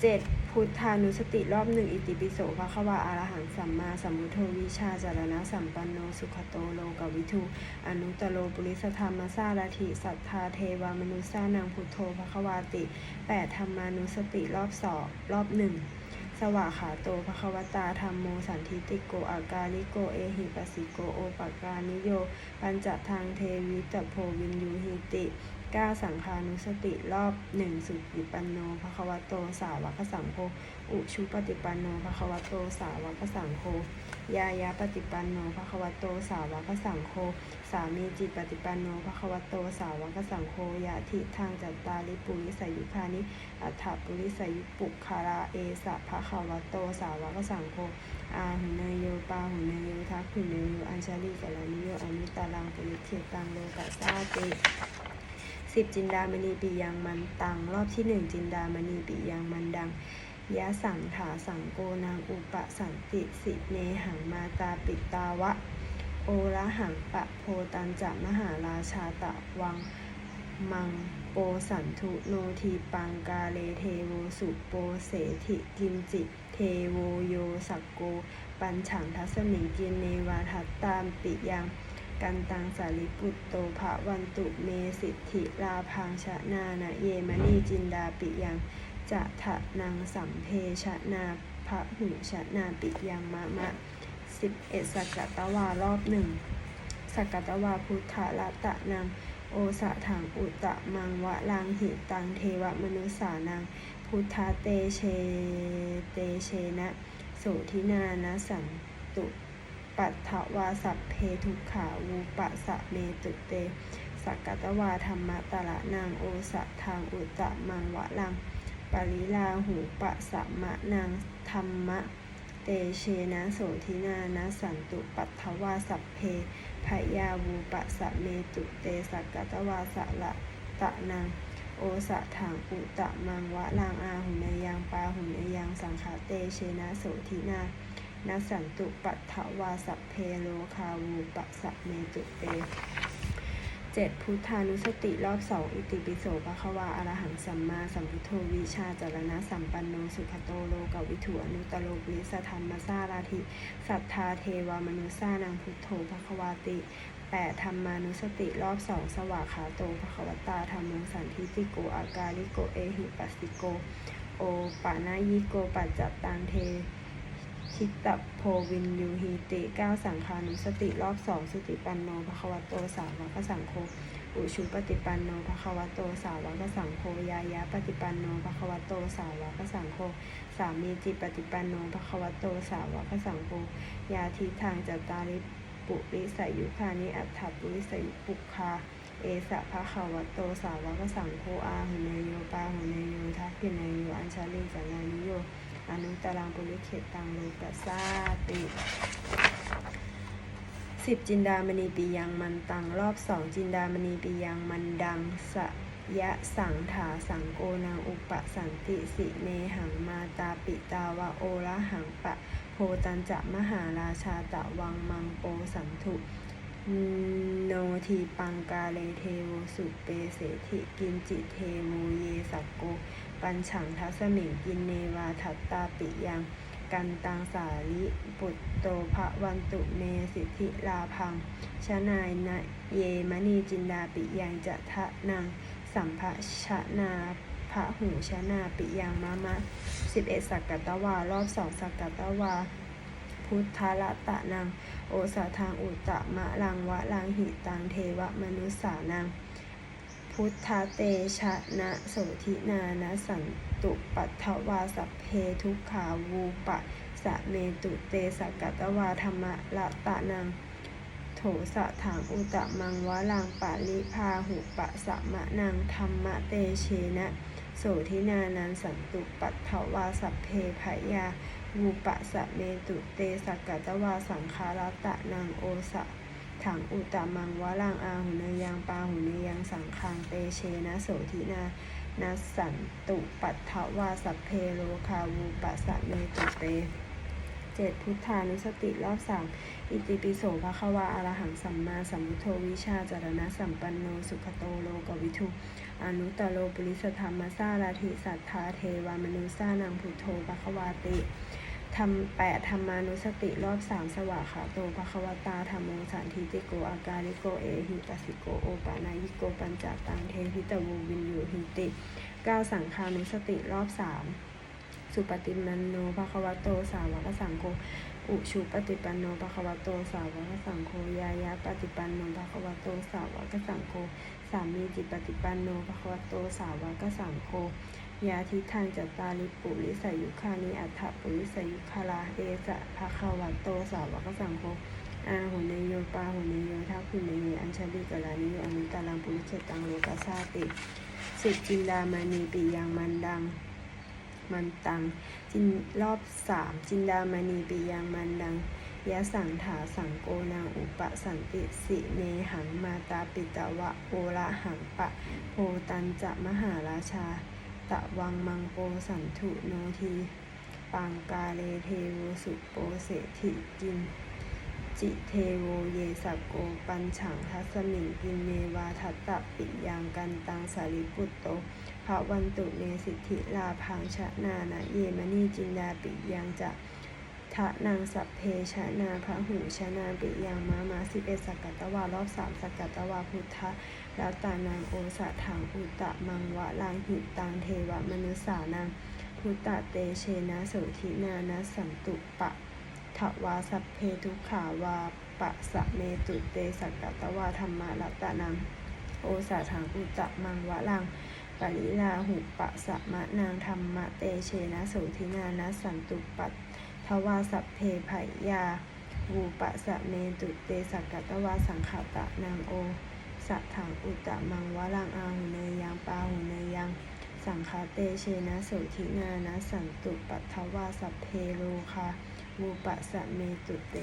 7. พุทธานุสติรอบหนึ่งอิติปิโสภควาอารหังสัมมาสัมพุทโธวิชาจารณะสัมปันโนสุขโตโลกวิทูอนุตโลปุริสธรรมสารถิสัทธาเทวามนุษสานังพุทโธภควาติ 8. ธรรมานุสติรอบสองรอบหนึ่งสวากขาโตภควตาธรรมโมสันทิติโกอากาลิโกเอหิปัสสิโกโอปกานิโย ปัญจทางเทวิตโพวินยูหิติ 9. สังคานุสติรอบหนึ่งสุปิปันโนภควโตสาวกสังโฆอุชุปฏิปันโนภควโตสาวกสังโฆยายาปฏิปันโนภควโตสาวกสังโฆสามีจิตปฏิปันโนภควโตสาวกสังโฆยะทิทางจัตตาลิปุริสายุคานิอัฏฐปุริสายุปุคาราเอสะภควโตสาวกสังโฆอาหุเนยโยปาหุเนยโยทักขุเนยโยอัญชลีกัลานิโยอมิตาลังปุริเทตังโลกัสสาติ สิบจินดามณีปียังมันตัง รอบที่หนึ่งจินดามณีปียังมันดังยะสังถาสังโกนางอุปสันติสิเนหังมาตาปิตาวะ โอระหังปะโพตันจะมหาราชาตะวังมังโปสันทุโนทีปังกาเลเทโวสุโปเสถิกิมจิ เทโวโยสักโก ปัญฉังทัสมิงกินเนวาทัตตามปิยัง กันตังสาริปุตโตภะวันตุเมสิทธิลาพังชะนานะเยมณีจินดาปิยังจะทะนังสัมเพชะนาพระหูชะนาปิยังมะมะสิบเอ็ดสักตวารอบหนึ่งสักตวาพุทธละตะนังโอสะถังอุตตะมังวะลังหิตังเทวมนุสานังพุทธเตเชเตเชนะโสทินานะสันตุ ปัตถวาสัพเพทุกขาวูปะสะเมตุเตสักกตวาธรรมะตะละนางโอสะทางอุตตะมังวะลัง ปริลาหูปะสะมะนางธรรมะ เตเชนะโสทินานะสันตุปัตถวาสัพเพพยาวูปะสะเมตุเตสักกตวาสะละตะนางโอสะทางอุตตะมังวะลังอาหุเนยังปาหุเนยังสังขาเตเชนะโสทินา นัสสันตุปัฏฐวาสัพเพโลคาวูปัสะเมตุเตเจ็ดพุทธานุสติรอบสองอิติปิโสภควาอรหังสัมมาสัมพุทโธวิชาจารณะสัมปันโนสุขโตโลกวิถุอนุตโลปุริสธรรมสาราธิสัทธาเทวามนุสานังพุทโธภควาติแปดธรรมานุสติรอบสองสวากขาโตภควตาธรรมสันทิติโกอากาลิโกเอหิปัสสิโก โอปานายิโกปัจจตังเท ทิตตโพวินยูฮีติเก้าสังคานุสติรอบสองสติปันโนภควโตสาวกสังโฆอุชุปฏิปันโนภควโตสาวกสังโฆยายะปฏิปันโนภควโตสาวกสังโฆสามีจิปฏิปันโนภควโตสาวกสังโฆยาทิทางจัตตาริปุริสยุคานิอัฏฐปุริสยุปุคาเอสะภะคะวะโตสาวกสังโฆอาหุเนโยปาหุเนโยทักขิเนโยอัญชลีจัลานิโย อนุตตรังปุริเขตตังโลกัสสาติสิบจินดามณีปียังมันตังรอบสองจินดามณีปียังมันดังสะยะสังถาสังโกนางอุปสันติสิเนหังมาตาปิตาวะโอระหังปะโพตันจะมหาราชาตะวังมังโปสันทุโนทีปังกาเลเทโวสุเปเสถิกินจิเทโมเยสักโก ปัญฉังทัสมิงกินเนวาทัตตาปิยัง กันตังสาลิปุตโตภะวันตุเมสิทธิลาพังชนายนะเยมณีจินดาปิยังจะทะนางสัมภชนาพระหูชนาปิยังมะมะสิบเอ็ดสักกตวารอบสองสักกตวา พุทธละตะนางโอสาทางอุตตะมะลังวะลังหิตังเทวมนุสสานัง พุทธเตชะนะโสธินานะสันตุปัทวาสัพเพทุกขาวูปะสะเมตุเตสกกตวาธรรมะละตะนัง โถสะถางอุตะมังวะลังปะลิพาหุปะสะมะนังธรรมะเตเชนะ โสธินานันสันตุปัทวาสัพเพภยาวูปะสะเมตุเตสกกตวาสังคารตะนางโอสะถังอุตตะมังวะลังอาหุนยังปาห สังคังเตเชนะโสธินานัสสันตุปัทถวาสัพเพโลคาวูปะสะเมตุเตเจ็ดพุทธานุสติรอบสามอิติปิโสภควาอรหังสัมมาสัมพุทโธวิชาจารณะสัมปันโนสุขโตโลกวิทุอนุตตโรปุริสธรรมสาราธิสัทธาเทวามนุสานังพุทโธภควาติ ธรรมแปดธรรมานุสติรอบสามสวากขาโตภควตาธรรมโมสันทิติโกอาการิโกเอหิปัสิโกโอปานายิโกปัญจตังเทหิตวูวินยูหิติเก้าสังคานุสติรอบสามสุปฏิมันโนภควโตสาวกสังโฆอุชุปฏิปันโนภควโตสาวกสังโฆยายะปฏิปันโนภควโตสาวกสังโฆสามีจิตปฏิปันโนภควโตสาวกสังโฆ ยาทิทางจัตตาลิปุริสยุคานิอัฏฐปุริสยุคาลาเอจะภควโตสาวกสังโฆอาหุเนโยปาหุเนโยทักขุเนโยอัญชลิกลานิโยอนุตตรังปุริเชตังโลกัสสาติสิจินดามณีปิยังมันดังมันตังจินรอบสามจินดามณีปิยังมันดังยะสังถาสังโกนาอุปสันติสิเนหังมาตาปิตวะโอระหังปะโพตันจะมหาราชา ตะวังมังโปสันถุโนทีปังกาเลเทโวสุโปเสถิกินจิเทโวเยสโกปัญฉังทัสมิงกินเนวาทัตตะปิยังกันตังสาริปุตโตภะวันตุเนสิทธิลาพังชะนานะเยมณีจินดาปิยังจะทะนางสัพเพชะนาพระหูชะนาปิยังมามาสิเอ็ดสกัตตวารอบสามสกัตตวาพุทธะแล้วตานางโอสะถังอุตตะมังวะลังหิตังเทวมนุสานังพุตตะเตเชนะโสธินานะสันตุปะทวาสัพเพทุขาวาปะสะเมตุเตสกัตวาธรรมะรัตานังโอสะถังอุตตะมังวะลังปริลาหุปะสะมะนางธรรมะเตเชนะโสธินานะสันตุปัตทวาสัพเพไผยาวูปะสะเมตุเตสักกตวาสังขตะนางโอ สัทถังอุตตะมังวะลังอาหุเนยยังปาหุเนยยัง สังคาเตเชนะโสธินานะสันตุปัทวาสัพเพโลคาวูปะสะเมตุเต